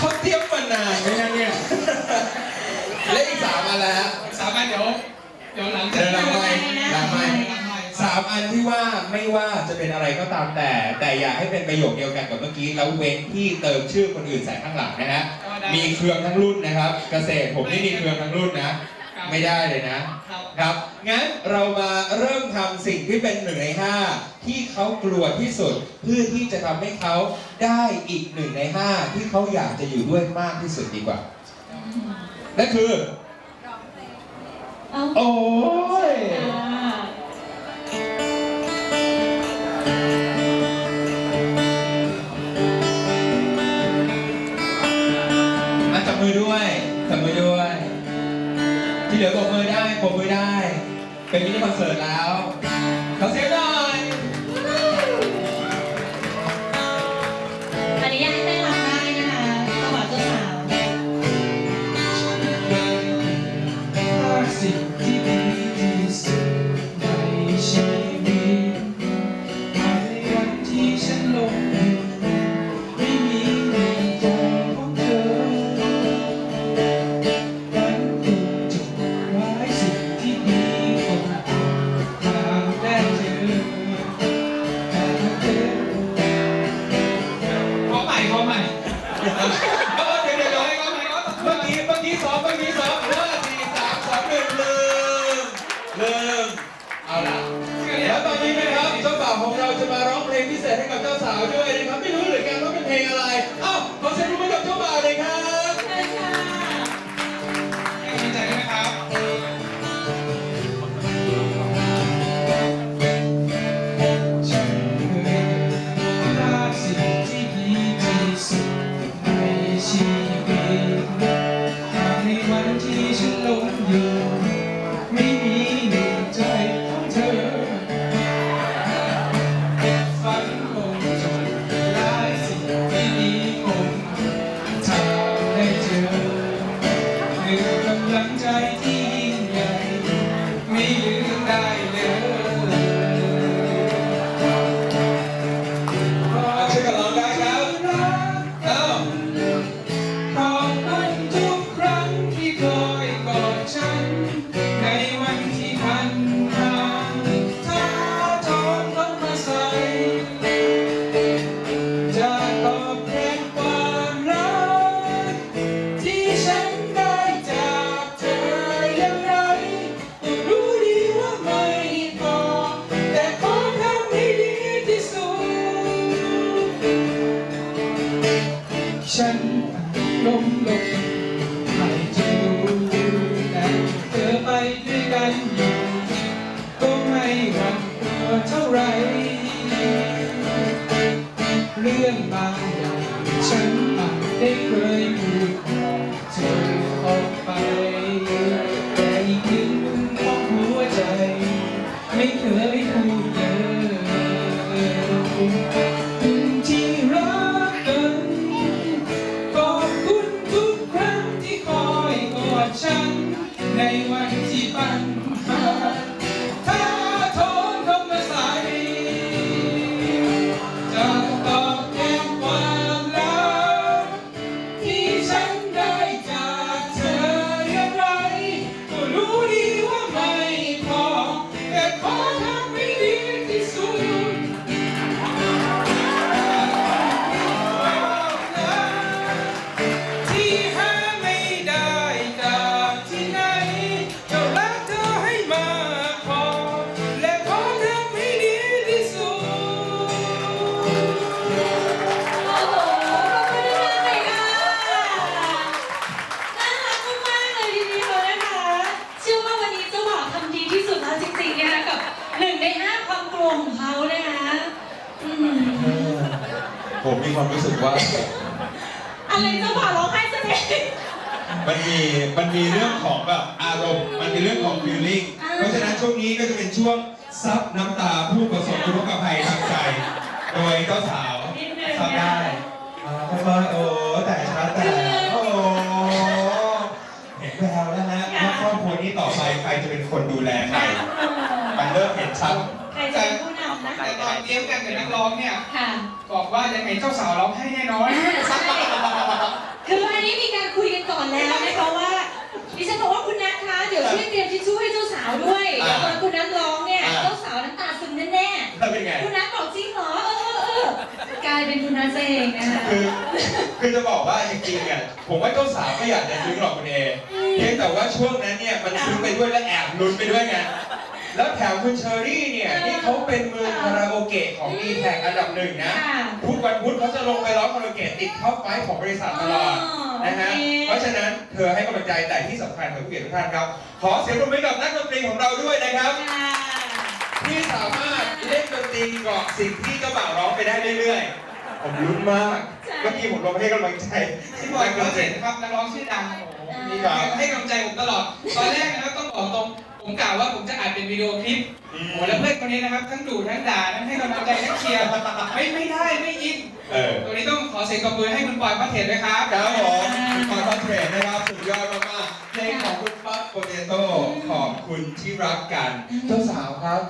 เขาเตรียมมานานไหมนะเนี่ยเลขอีกสามอันแล้วฮะสามารถเดี๋ยวเดี๋ยวหลังจากเดี๋ยวหลังไมค์หลังไมค์หลังไมค์สามอันที่ว่าไม่ว่าจะเป็นอะไรก็ตามแต่ แต่อย่าให้เป็นประโยคเดียวกันกับเมื่อกี้แล้วเว้นที่เติมชื่อคนอื่นใส่ข้างหลังนะฮะมีเครื่องทั้งรุ่นนะครับ เกษตรผมไม่มีเครื่องทั้งรุ่นนะ ไม่ได้เลยนะ ครับ ครับ งั้นเรามาเริ่มทำสิ่งที่เป็นหนึ่งในห้าที่เขากลัวที่สุด เพื่อที่จะทำให้เขาได้อีกหนึ่งในห้าที่เขาอยากจะอยู่ด้วยมากที่สุดดีกว่า นั่นคือเอาโอ้ย เหลือปรบมือได้ปรบมือได้ เป็นมินิคอนเสิร์ตแล้ว มื่อกี้เมื่อกี้ซ้อมเมื่อกี้ซ้อมห้าสี่สามสองหนึ่งลืมลืมเอาล่ะแล้วตอนนี้นะครับเจ้าบ่าวของเราจะมาร้องเพลงพิเศษให้กับเจ้าสาวด้วยนะครับไม่รู้เหมือนกัน คือกำลังใจที่ อยู่ก็ไม่หวั่นกลัวเท่าไร เรื่องบางอย่างฉันอาจได้เคยพูดบอกเธอออกไป ผมมีความรู้สึกว่า อะไรเจ้าบ่าวร้องไห้ซะเนี่ยมันมีมันมีเรื่องของแบบอารมณ์ มันมีเรื่องของ feeling อ่า เพราะฉะนั้นช่วงนี้ก็จะเป็นช่วงซับน้ำตาผู้ประสบอุทกภัยทางใจ โดยเจ้าสาวนิดนึงซับได้อ่าค่อยๆโอ้แต่ชัดแต่โอ้เห็นแววแล้วฮะว่าครอบครัวนี้ต่อไปใครจะเป็นคนดูแลใครมันเริ่มเห็นชัด ใครจะเป็นผู้นำนะแต่ตอนเตรียมกันกับนักร้องเนี่ย ค่ะ บอกว่ายังไงเจ้าสาวร้องไห้แน่นอน ใช่คืออันนี้มีการคุยกันก่อนแล้วนะคะว่าดิฉันบอกว่าคุณนัทคะเดี๋ยวช่วยเตรียมทิชชู่ให้เจ้าสาวด้วยตอนคุณนัทร้องเนี่ยเจ้าสาวน้ำตาซึมแน่แล้วเป็นไงคุณนัทบอกจริงเหรอเออเออเออกลายเป็นคุณนัทเองนะคะ คือคือจะบอกว่าจริงๆเนี่ยผมว่าเจ้าสาวก็อยากจะซื้อหรอกคุณเอเพียงแต่ว่าช่วงนั้นเนี่ยมันซึ้งไปด้วยและแอบลุ้นไปด้วยไง แล้วแถมคุณเชอรี่เนี่ยนี่เขาเป็นมือคาราโอเกะของดีแท็กอันดับหนึ่งนะค่ะทุกวันพุธเขาจะลงไปร้องคาราโอเกะติดท็อปไฟว์ของบริษัทตลอดนะฮะ โอเค เพราะฉะนั้นเธอให้กำลังใจแต่ที่สำคัญของผู้เกียรติทุกท่านครับ ขอเสียงปรบมือกับนักดนตรีของเราด้วยนะครับ ค่ะที่สามารถเล่นดนตรีเกาะสิ่งที่เจ้าบ่าวร้องไปได้เรื่อยๆ ผมลุ้นมาก เมื่อกี้ผมลงไปให้กำลังใจพี่บอยเขาเห็นครับนักร้องชื่อดังโอ้โหมีครับให้กำลังใจผมตลอด ตอนแรกนะครับต้องบอกตรง ผมกล่าวว่าผมจะอัดเป็นวิดีโอคลิปอืโอ้มโหแล้วเพื่อนคนนี้นะครับ ทั้งดุทั้งด่าทั้งให้กำลังใจทั้งเชียร์ไม่ไม่ได้ไม่อินเออตัวนี้ต้องขอเสียงกรบมือให้คุณปอยพัฒเทนด้วยครับครับผมขอคอนเทรตนะครับสุดยอดมากๆเพลงของคุณปั๊บโปเตโต้ขอบคุณที่รักกันเจ้าสาวครับ